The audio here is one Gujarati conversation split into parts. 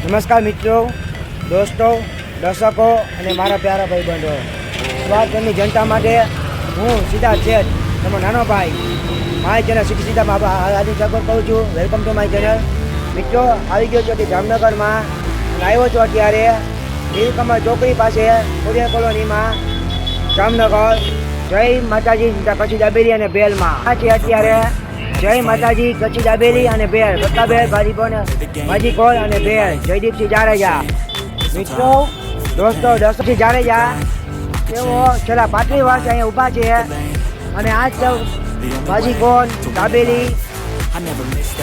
નમસ્કાર મિત્રો, દોસ્તો, દર્શકો અને મારા પ્યારા ભાઈબંધો. સ્વાગતની જનતા માટે હું સીધા શેઠ તમે નાનો ભાઈ, મારી ચેનલ સીધી સીધા હાર્દિક સ્વાગત કહું છું. વેલકમ ટુ માય ચેનલ મિત્રો, આવી ગયો છો કે જામનગરમાં. આવ્યો છો અત્યારે નીલકમલ ચોકડી પાસે કોરિયા કોલોનીમાં, જામનગર. જય માતાજી કચ્છી દાબેલી અને બેલમાં. આ છે અત્યારે જય માતાજી, કચ્છી દાબેલી અને બેલ બકાબેલ ભાજી કોલ અને બેર જયદીપસિંહ જાડેજા. મિત્રો, દોસ્તો દર્શકસિંહ જાડેજા. તેઓ છેલ્લા પાંત્રીસ વર્ષ અહીંયા ઊભા છે. અને આજ તો ભાજીકોન દાબેલી,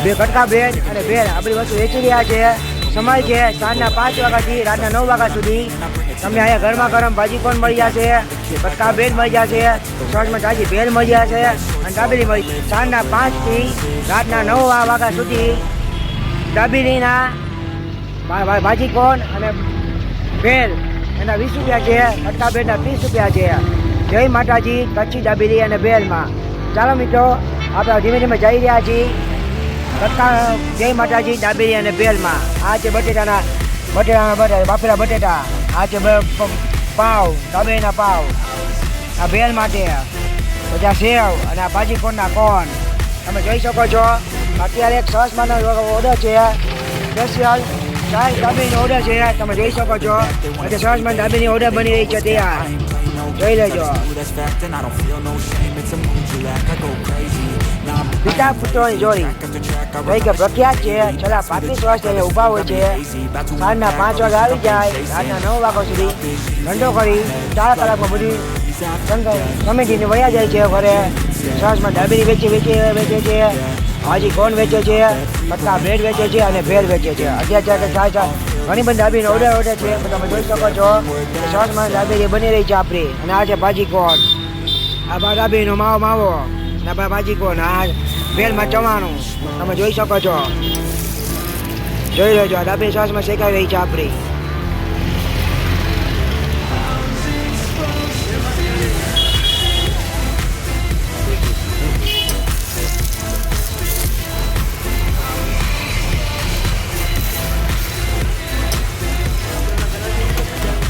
બે કટકા બ્રેડ અને બેર આપણી વસ્તુ વેચી રહ્યા છે. સમય છે સાંજના પાંચ વાગ્યાથી રાતના નવ વાગ્યા સુધી. તમને અહીંયા ગરમા ગરમ ભાજી પણ મળી જશે બટકા બ્રેડ મળી જશે સોસમાં તાજી ભેલ મળી જશે અને દાબેલી મળી સાંજના પાંચથી રાતના નવ વાગ્યા સુધી દાબેલીના ભાજી કોણ અને ભેલ એના વીસ રૂપિયા છે બટકા બ્રેડના ત્રીસ રૂપિયા છે. જય માતાજી, કચ્છી દાબેલી અને ભેલમાં ચાલો મિત્રો, આપણે ધીમે ધીમે જઈ રહ્યા છીએ. બટકા જય માતાજી દાબેલી અને ભેલમાં આ છે બટેટાના બટેટાના બટેટા બાફેલા બટેટા. આ છે પાવ ડબેના પાવ. આ બેન માટે બધા સેવ અને આ કોણના કોણ તમે જોઈ શકો છો, અત્યારે એક સરસ માનો ઓર્ડર છે. સ્પેશિયલ ચાય દાબેલીનો ઓર્ડર છે, તમે જોઈ શકો છો. આજે સરસ માનો દાબેલીની ઓર્ડર બની રહી છે ત્યાં જોઈ લેજો. પિતા પુત્રોની જોડી. કઈ કે પ્રખ્યાત છે, છેલ્લા પાંત્રીસ વર્ષથી અહીંયા ઊભા હોય છે. સાંજના પાંચ વાગે આવી જાય, સાંજના નવ વાગ્યા સુધી ધંધો કરી, ચાર કલાકમાં બધી કમિટીને વયા જાય છે ઘરે. સરસમાં ડાબેરી વેચી વેચી, વેચે છે. ભાજી કોણ વેચે છે કટકા બ્રેડ વેચે છે અને ભેળ વેચે છે. અત્યારે ચાર ચાર. ઘણી બધી ડાબીનો ઓર્ડર ઓર્ડર છે. તમે જોઈ શકો છો કે સરસમાં ડાબેરી બની રહી છે આપણી. અને આ છે ભાજી કોણ આ ડાબીનો માવો માવો. અને આ ભાજી કોણ? આ વેલમાં ચવાણું. તમે જોઈ શકો છો. જોઈ લેજો ડાબી શ્વાસમાં શેકાઈ રહી છે આપણી.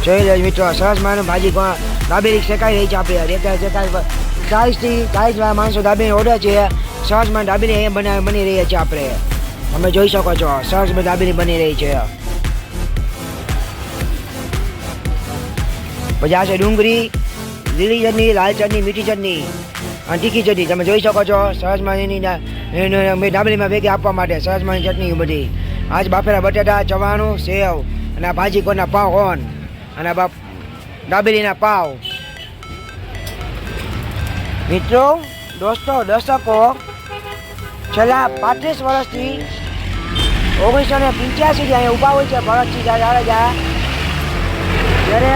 જોઈ લેજો મિત્રો માનું ભાજી કોણ? દાબેલી શેકાઈ રહી છે આપણે રેતા શેકાઈ ચાલીસથી ચાલીસ માણસો દાબેલી ઓર્ડર છે. સરસમાં અહીંયા બના બની રહી છે આપણે. તમે જોઈ શકો છો સરસમાં બની રહી છે. પછી આ છે ડુંગળી, લીલી ચટણી, લાલ ચટણી, મીઠી ચટણી, અને તીખી ચટણી. તમે જોઈ શકો છો સરસમાં એની ના- એનો મેં દાબેલીમાં ભેગી આપવા માટે સરસમાં ચટણી બધી. આજ બાફેલા બટાટા, ચવાણું, સેવ અને ભાજી કોના પાવ કોણ અને બાપ દાબેલીના પાવ. મિત્રો, દોસ્તો, દર્શકો, છેલ્લા પાંત્રીસ વર્ષથી ઓગણીસો ને પંચ્યાસીથી અહીંયા ઊભા હોય છે ભરતસિંહ જાડેજા. જ્યારે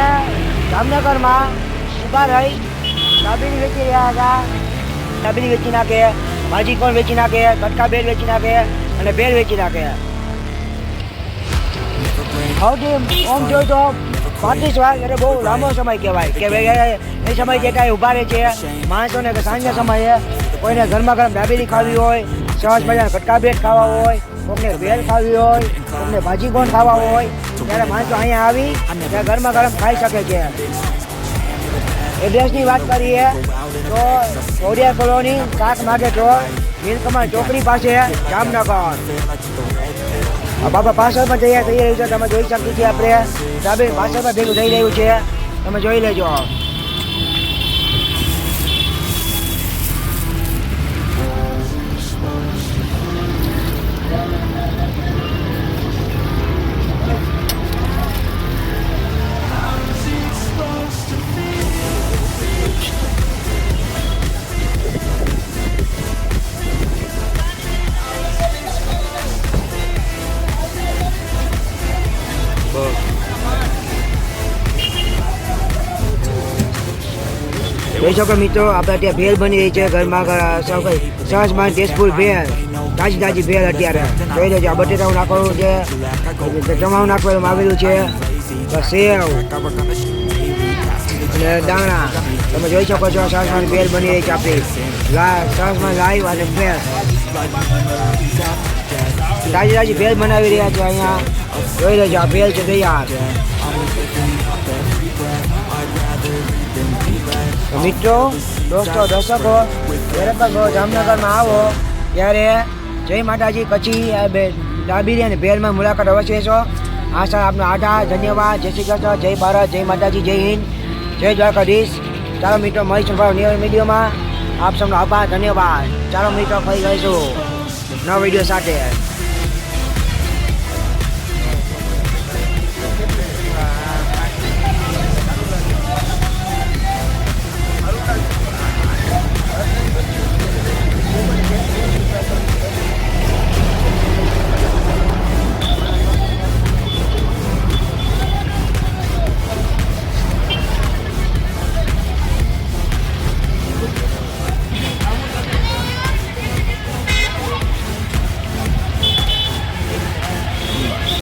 જામનગરમાં ઊભા રહી દાબેલી વેચી રહ્યા હતા. દાબેલી વેચી નાખે ભાજી કોણ વેચી નાખે, કટકા બેલ વેચી નાખે અને બેલ વેચી નાખે. સૌથી ઓમ જોઈ તો પાંત્રીસ વાર એટલે બહુ લાંબો સમય કહેવાય. કે એ સમય જે કાંઈ ઊભા રહે છે, માણસોને કે સાંજના સમયે કોઈને ગરમા ગરમ ડાબેરી ખાવી હોય સરસ મજાના કટકા બેટ ખાવા હોય કોઈને વેલ ખાવી હોય કોઈને ભાજી કોણ ખાવા હોય, ત્યારે માણસો અહીંયા આવી ત્યાં ગરમા ગરમ ખાઈ શકે છે. એડ્રેસની વાત કરીએ તો ચોડિયા કોલોની કાક માર્કેટ રોડ નીલકમલ ચોકડી પાસે, જામનગર. બાબા પાછળમાં જઈએ થઈ રહ્યું છે તમે જોઈ શકીએ છીએ આપણે. સાબે પાછળમાં ભેગું થઈ રહ્યું છે. તમે જોઈ લેજો. જોઈ શકો મિત્રો, આપણે ત્યાં ભેળ બની રહી છે ઘરમાં ઘર- સૌ કઈ સહજમાં ટેસ્ટફુલ ભેળ, તાજી તાજી ભેળ અત્યારે. જોઈ લેજો, આ બટેટાઉ નાખવાનું છે ચમાવું નાખવાનું આવેલું છે. સેવ અને દાણા. તમે જોઈ શકો છો સાસમાં બેલ બની રહી છે આપણી. લા સરસમાં લાઈવ અને ફ્રેશ તાજી તાજી ભેલ બનાવી રહ્યા છે અહીંયા. જોઈ લેજો, આ બેલ છે તૈયાર. મિત્રો, દોસ્તો, દર્શકો, જ્યારે પણ જામનગરમાં આવો, ત્યારે જય માતાજી કચ્છી ડાબીરી અને ભેલમાં મુલાકાત અવશ્ય છો આ સર આપનો આધાર ધન્યવાદ. જય શ્રી કૃષ્ણ, જય ભારત, જય માતાજી, જય હિન્દ. જય દ્વારકાધીશ. ચાલો મિત્રો, મળીશું ભાઈ ન્યુ વિડીયોમાં. આપ સૌનો આભાર, ધન્યવાદ. ચાલો મિત્રો, ફરી રહીશું નવા વીડિયો સાથે.